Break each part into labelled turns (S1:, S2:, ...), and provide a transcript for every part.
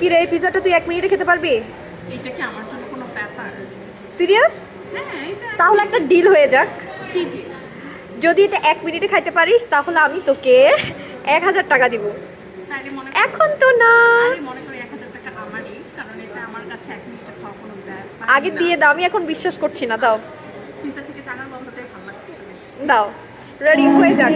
S1: কি রে এই পিজাটা তুই এক মিনিটে খেতে পারবি?
S2: এটা কি আমার জন্য কোনো ব্যাপার?
S1: সিরিয়াস
S2: হ্যাঁ এটা
S1: তাহলে একটা ডিল হয়ে যাক।
S2: কি?
S1: যদি এটা এক মিনিটে খাইতে পারিস তাহলে আমি তোকে এক হাজার টাকা দিব। এখন তো না। আগে দিয়ে দাও আমি এখন বিশ্বাস করছি না দাও। দাও। রেডি হয়ে যাক।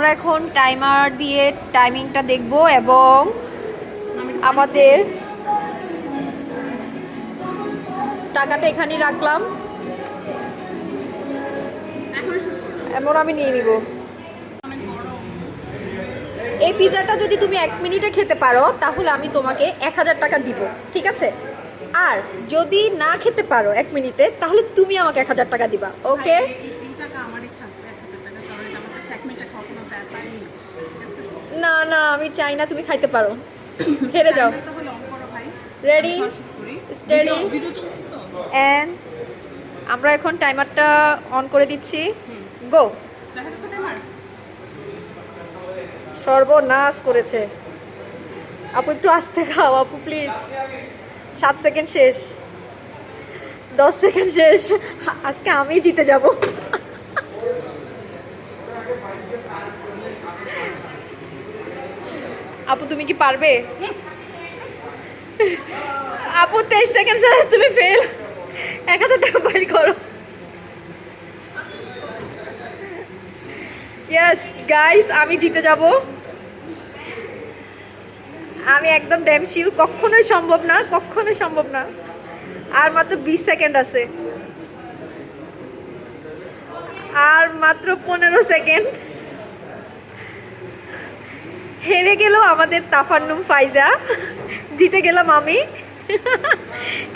S1: আমরা এখন টাইমার দিয়ে টাইমিংটা দেখব এবং আমাদের টাকাটা এখানে রাখলাম। এমন আমি নিয়ে নিব। এই পিজাটা যদি তুমি এক মিনিটে খেতে পারো, তাহলে আমি তোমাকে এক হাজার টাকা দিব, ঠিক আছে? আর যদি না খেতে পারো এক মিনিটে তাহলে তুমি আমাকে এক হাজার টাকা দিবা ওকে
S2: না
S1: না, আমি চাই না তুমি খাইতে পারো। হেরে যাও।
S2: রেডি তো
S1: অ্যান্ড আমরা এখন টাইমারটা অন করে দিচ্ছি। গো সর্বনাশ করেছে। আপু, একটু আস্তে খাও, আপু প্লিজ সাত সেকেন্ড শেষ। দশ সেকেন্ড শেষ। আজকে আমি জিতে যাব। আপু, তুমি কি পারবে? আপু, তেইশ সেকেন্ড শেষ তুমি ফেল এক হাজার টাকা বাইর করো। ইয়াস গাইস আমি জিতে যাব। আমি একদম ড্যাম শিওর কখনোই সম্ভব না, কখনোই সম্ভব না। আর মাত্র বিশ সেকেন্ড আছে। আর মাত্র পনেরো সেকেন্ড হেরে গেল আমাদের তাফান্নুম ফাইজা। জিতে গেলাম আমি।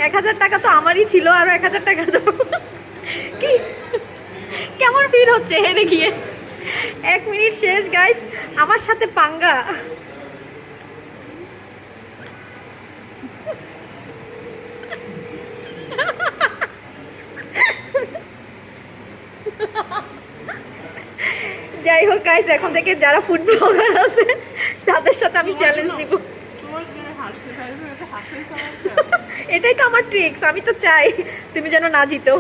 S1: এক হাজার টাকা তো আমারই ছিল, আর এক হাজার টাকা তো কি? কেমন ফিল হচ্ছে হেরে গিয়ে? এক মিনিট শেষ গাইস আমার সাথে পাঙ্গা। যাই হোক গাইস এখন থেকে যারা ফুড ব্লগার আছে তাদের সাথে আমি চ্যালেঞ্জ নিব।
S2: হাসতে চালাচ্ছে
S1: এটাই তো আমার ট্রিক্স আমি তো চাই। তুমি যেন না জিতো।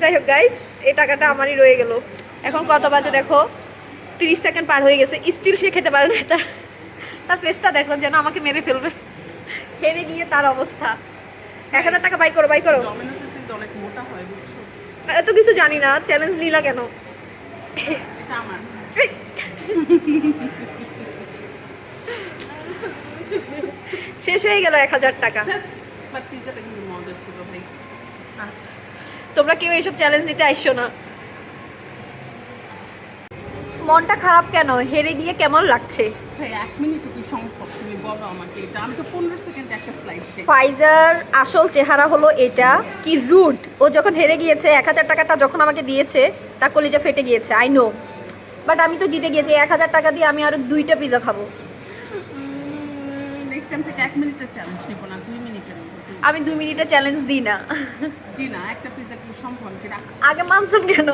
S1: যাই হোক গাইস এই টাকাটা আমারই রয়ে গেল। এখন কত বাজে দেখো? তিরিশ সেকেন্ড পার হয়ে গেছে। স্টিল সে খেতে পারে না। তার তার ফেসটা দেখো যেন আমাকে মেরে ফেলবে। হেরে গিয়ে তার অবস্থা। এক হাজার টাকা বাই করো বাই করো। এত কিছু জানি না। চ্যালেঞ্জ নিলা কেন! শেষ হয়ে গেল এক হাজার টাকা। তোমরা কেউ এইসব চ্যালেঞ্জ নিতে আইসো না। মনটা খারাপ কেন? হেরে গিয়ে কেমন লাগছে? ফাইজার আসল চেহারা হলো এটা। কি রুট ও যখন হেরে গিয়েছে এক হাজার টাকাটা যখন আমাকে দিয়েছে তার কলিজা ফেটে গিয়েছে আই নো বাট আমি তো জিতে গিয়েছি এক হাজার টাকা দিয়ে আমি আরও দুইটা পিজা খাব।
S2: নেক্সট টাইম থেকে এক মিনিটের চ্যালেঞ্জ নিবো না দুই মিনিটের
S1: আমি দুই মিনিটের চ্যালেঞ্জ দিই না।
S2: জি না একটা পিজা কি সম্ভব?
S1: আগে মানসুন কেন?